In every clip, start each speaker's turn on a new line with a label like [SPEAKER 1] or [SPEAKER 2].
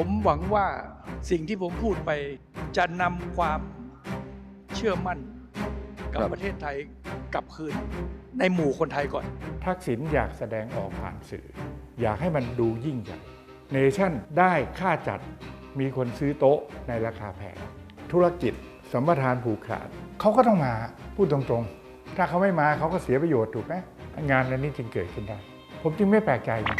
[SPEAKER 1] ผมหวังว่าสิ่งที่ผมพูดไปจะนำความเชื่อมั่นกับ
[SPEAKER 2] ครับ
[SPEAKER 1] ประเทศไทยกลับคืนในหมู่คนไทยก่อน
[SPEAKER 2] ทักษิณอยากแสดงออกผ่านสื่อ อยากให้มันดูยิ่งใหญ่เนชั่นได้ค่าจัดมีคนซื้อโต๊ะในราคาแพงธุรกิจสัมปทานผูกขาดเขาก็ต้องมาพูดตรงๆ ถ้าเขาไม่มาเขาก็เสียประโยชน์ถูกไหมงานอันนี้จึงเกิดขึ้นได้ ผมจึงไม่แปลกใจนะ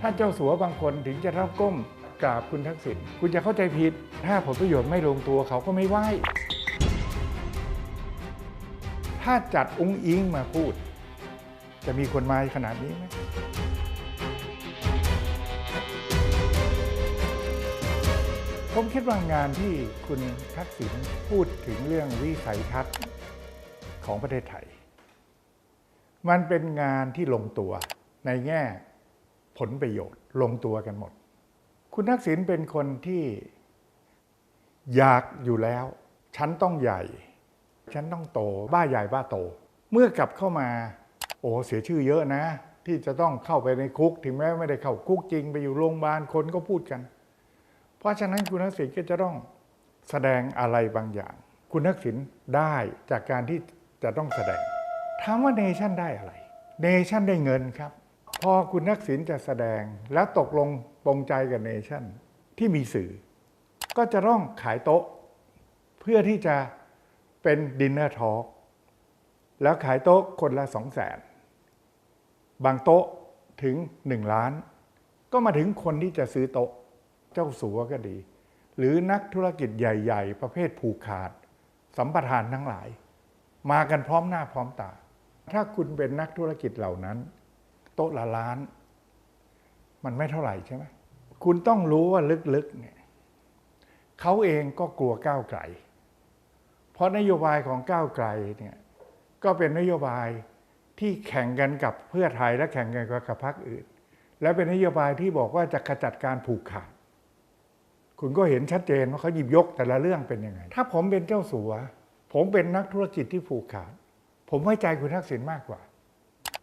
[SPEAKER 2] ถ้านเจ้าสัวบางคนถึงจะรับก้มกราบคุณทักษิณคุณจะเข้าใจผิด ถ้าผลประโยชน์ไม่ลงตัวเขาก็ไม่ไหวถ้าจัดองค์อิงมาพูด จะมีคนมาขนาดนี้ไหมผมคิดว่างานที่คุณทักษิณพูดถึงเรื่องวิสัยทัศน์ของประเทศไทย มันเป็นงานที่ลงตัวในแง่ ผลประโยชน์ลงตัวกันหมด คุณทักษิณเป็นคนที่อยากอยู่แล้ว ฉันต้องใหญ่ ฉันต้องโต บ้าใหญ่บ้าโต เมื่อกลับเข้ามา โอ้เสียชื่อเยอะนะ ที่จะต้องเข้าไปในคุก ถึงแม้ไม่ได้เข้าคุกจริงไปอยู่โรงพยาบาลคนก็พูดกัน เพราะฉะนั้นคุณทักษิณก็จะต้องแสดงอะไรบางอย่าง คุณทักษิณได้จากการที่จะต้องแสดงถามว่าเนชั่นได้อะไร เนชั่นได้เงินครับ พอคุณทักษิณจะแสดงแล้วตกลงปรงใจกับเนชั่นที่มีสื่อ ก็จะต้องขายโต๊ะ เพื่อที่จะเป็นดินเนอร์ทอล์กแล้วขายโต๊ะคนละสองแสนบางโต๊ะถึง1ล้าน ก็มาถึงคนที่จะซื้อโต๊ะเจ้าสัวก็ดี หรือนักธุรกิจใหญ่ ๆ ประเภทผูกขาด สัมปทานทั้งหลาย มากันพร้อมหน้าพร้อมตา ถ้าคุณเป็นนักธุรกิจเหล่านั้น ต๊ะละล้าน มันไม่เท่าไหร่ใช่ไหมคุณต้องรู้ว่าลึกๆเนี่ยเขาเองก็กลัวก้าวไกล เพราะนโยบายของก้าวไกลเนี่ยก็เป็นนโยบายที่แข่งกันกับเพื่อไทยและแข่งกันกับพรรคอื่น และเป็นนโยบายที่บอกว่าจะขจัดการผูกขาด คุณก็เห็นชัดเจนว่าเขาหยิบยกแต่ละเรื่องเป็นยังไง ถ้าผมเป็นเจ้าสัว ผมเป็นนักธุรกิจที่ผูกขาด ผมไว้ใจคุณทักษิณมากกว่า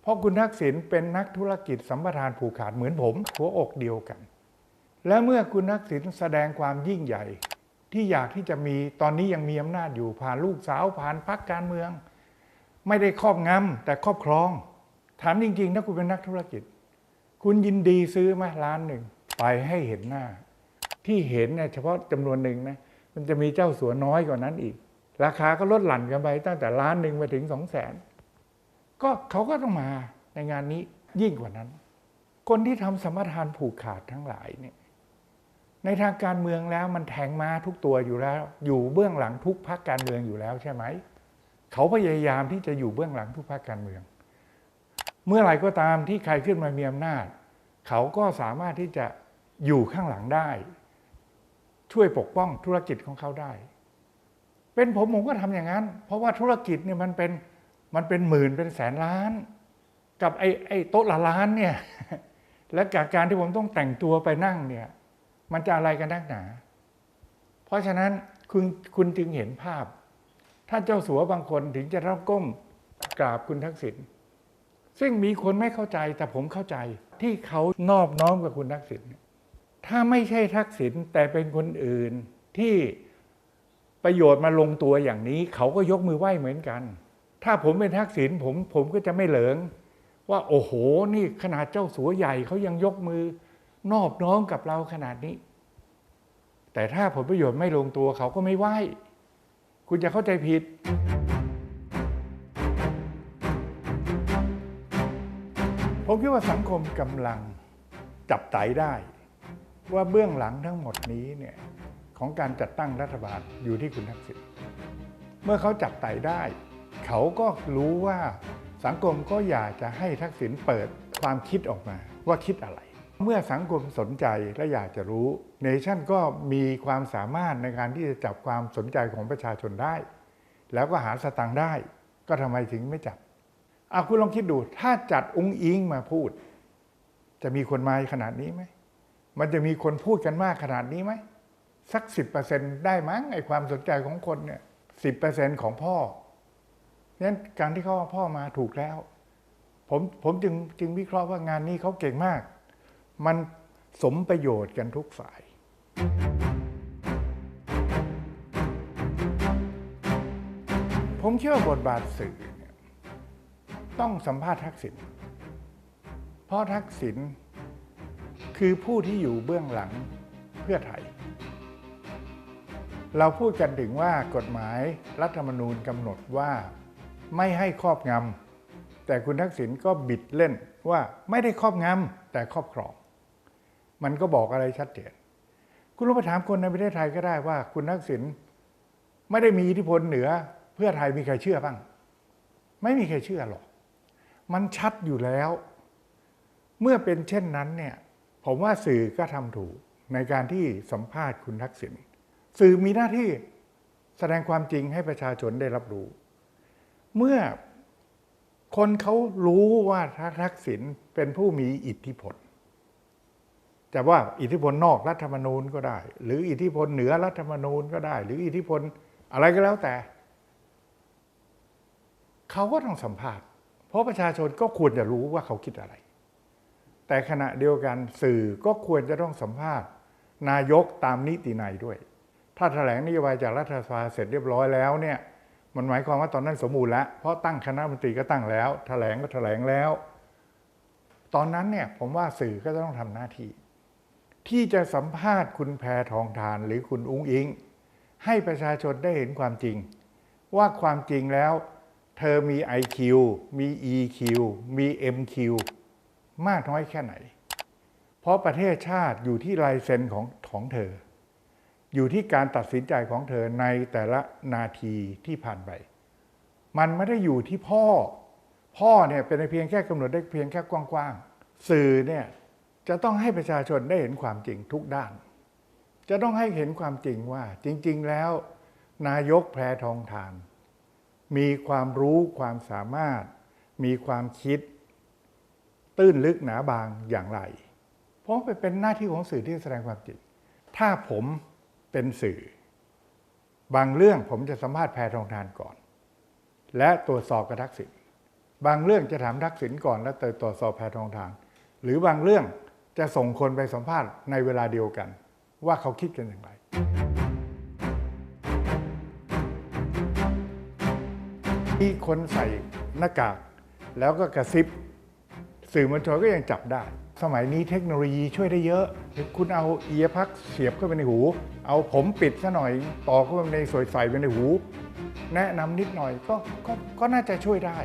[SPEAKER 2] ราะคุณทักษิณเป็นนักธุรกิจสัมปทานผูกขาดเหมือนผมหัวอกเดียวกัน และเมื่อคุณทักษิณแสดงความยิ่งใหญ่ ที่อยากที่จะมีตอนนี้ยังมีอำนาจอยู่ผ่านลูกสาวผ่านพรรคการเมือง ไม่ได้ครอบงำแต่ครอบครอง ถามจริง ๆ ถ้าคุณเป็นนักธุรกิจ คุณยินดีซื้อไหมล้านหนึ่งไปให้เห็นหน้า ที่เห็นเนี่ยเฉพาะจำนวนหนึ่งนะมันจะมีเจ้าสัวน้อยกว่านั้นอีก ราคาก็ลดหลั่นกันไปตั้งแต่ล้านหนึ่งไปถึงสองแสน ก็เขาก็ต้องมาในงานนี้ยิ่งกว่านั้น คนที่ทำสมรทานผูกขาดทั้งหลายเนี่ยในทางการเมืองแล้วมันแทงมาทุกตัวอยู่แล้ว อยู่เบื้องหลังทุกพรรคการเมืองอยู่แล้วใช่ไหม เขาพยายามที่จะอยู่เบื้องหลังทุกพรรคการเมือง เมื่อไหร่ก็ตามที่ใครขึ้นมามีอำนาจ เขาก็สามารถที่จะอยู่ข้างหลังได้ ช่วยปกป้องธุรกิจของเขาได้ เป็นผมผมก็ทำอย่างนั้น เพราะว่าธุรกิจเนี่ยมันเป็น มันเป็นหมื่นเป็นแสนล้าน กับไอ้ไอ้โต๊ะละล้านเนี่ยและกับการที่ผมต้องแต่งตัวไปนั่งเนี่ย มันจะอะไรกันนักหนา เพราะฉะนั้นคุณคุณจึงเห็นภาพ ถ้าเจ้าสัวบางคนถึงจะรับก้มกราบคุณทักษิณซึ่งมีคนไม่เข้าใจแต่ผมเข้าใจที่เขานอบน้อมกับคุณทักษิณถ้าไม่ใช่ทักษิณแต่เป็นคนอื่นที่ประโยชน์มาลงตัวอย่างนี้ เขาก็ยกมือไหว้เหมือนกัน ถ้าผมเป็นทักษิณผมผมก็จะไม่เหลิง ว่าโอ้โหนี่ขนาดเจ้าสัวใหญ่เขายังยกมือนอบน้อมกับเราขนาดนี้ แต่ถ้าผลประโยชน์ไม่ลงตัวเขาก็ไม่ไหวคุณจะเข้าใจผิด ผมคิดว่าสังคมกำลังจับไตได้ ว่าเบื้องหลังทั้งหมดนี้เนี่ยของการจัดตั้งรัฐบาลอยู่ที่คุณทักษิณเมื่อเขาจับไตได้ เขาก็รู้ว่าสังคมก็อยากจะให้ทักษิณเปิดความคิดออกมาว่าคิดอะไร เมื่อสังคมสนใจและอยากจะรู้เนชั่นก็มีความสามารถในการที่จะจับความสนใจของประชาชนได้ แล้วก็หาสตังค์ได้ ก็ทำไมถึงไม่จับอาคุณลองคิดดูถ้าจัดองค์อิงมาพูด จะมีคนมาขนาดนี้ไหมมันจะมีคนพูดกันมากขนาดนี้ไหมสักสิบเปอร์เซ็นได้มั้งไอความสนใจของคนเนี่ยสิบเปอร์เซ็นของพ่อ นั้นการที่เขาพ่อมาถูกแล้ว ผมผมจึงจึงวิเคราะห์ว่างานนี้เขาเก่งมาก มันสมประโยชน์กันทุกฝ่าย ผมเชื่อบทบาทสื่อเนี่ยต้องสัมภาษณ์ทักษิณเพราะทักษิณคือผู้ที่อยู่เบื้องหลังเพื่อไทย เราพูดกันถึงว่ากฎหมายรัฐธรรมนูญกำหนดว่า ไม่ให้ครอบงำแต่คุณทักษิณก็บิดเล่นว่าไม่ได้ครอบงำแต่ครอบครอง มันก็บอกอะไรชัดเจนคุณลองไปถามคนในประเทศไทยก็ได้ว่า คุณทักษิณไม่ได้มีอิทธิพลเหนือ เพื่อไทยมีใครเชื่อบ้าง ไม่มีใครเชื่อหรอก มันชัดอยู่แล้ว เมื่อเป็นเช่นนั้นเนี่ยผมว่าสื่อก็ทำถูกในการที่สัมภาษณ์คุณทักษิณสื่อมีหน้าที่แสดงความจริงให้ประชาชนได้รับรู้ เมื่อคนเขารู้ว่าทักษิณเป็นผู้มีอิทธิพลจะว่าอิทธิพลนอกรัฐธรรมนูญก็ได้ หรืออิทธิพลเหนือรัฐธรรมนูญก็ได้ หรืออิทธิพลอะไรก็แล้วแต่ เขาก็ต้องสัมภาษณ์ เพราะประชาชนก็ควรจะรู้ว่าเขาคิดอะไร แต่ขณะเดียวกันสื่อก็ควรจะต้องสัมภาษณ์ นายกตามนิตินัยด้วย ถ้าแถลงนโยบายจากรัฐสภาเสร็จเรียบร้อยแล้วเนี่ย มันหมายความว่าตอนนั้นสมบูรณ์แล้ว เพราะตั้งคณะมนตรีก็ตั้งแล้วแถลงก็แถลงแล้ว ตอนนั้นเนี่ยผมว่าสื่อก็ต้องทำหน้าที่ ที่จะสัมภาษณ์คุณแพทองทานหรือคุณอุ้งอิง ให้ประชาชนได้เห็นความจริง ว่าความจริงแล้ว เธอมี IQ มี EQ มี MQ มากน้อยแค่ไหน เพราะประเทศชาติอยู่ที่ลายเซ็นของของเธอ อยู่ที่การตัดสินใจของเธอในแต่ละนาทีที่ผ่านไป มันไม่ได้อยู่ที่พ่อ พ่อเนี่ยเป็นเพียงแค่กำหนดได้เพียงแค่กว้างๆ สื่อเนี่ยจะต้องให้ประชาชนได้เห็นความจริงทุกด้าน จะต้องให้เห็นความจริงว่า จริง ๆ แล้ว นายกแพรทองทาน มีความรู้ความสามารถ มีความคิด ตื้นลึกหนาบางอย่างไร เพราะไปเป็นหน้าที่ของสื่อที่จะแสดงความจริง ถ้าผม เป็นสื่อ บางเรื่องผมจะสัมภาษณ์แพทองทานก่อน และตรวจสอบกระทักษิณบางเรื่องจะถามทักษิณก่อนแล้วตรวจสอบแพทองทาน หรือบางเรื่องจะส่งคนไปสัมภาษณ์ในเวลาเดียวกัน ว่าเขาคิดกันอย่างไรที่คนใส่หน้ากาก แล้วก็กระซิบ สื่อมวลชนก็ยังจับได้ สมัยนี้เทคโนโลยีช่วยได้เยอะ คุณเอาเอียพักเสียบเข้าไปในหู เอาผมปิดซะหน่อยต่อเข้าไปในสวยใส่ไปในหู แนะนำนิดหน่อยก็ก็ก็น่าจะช่วยได้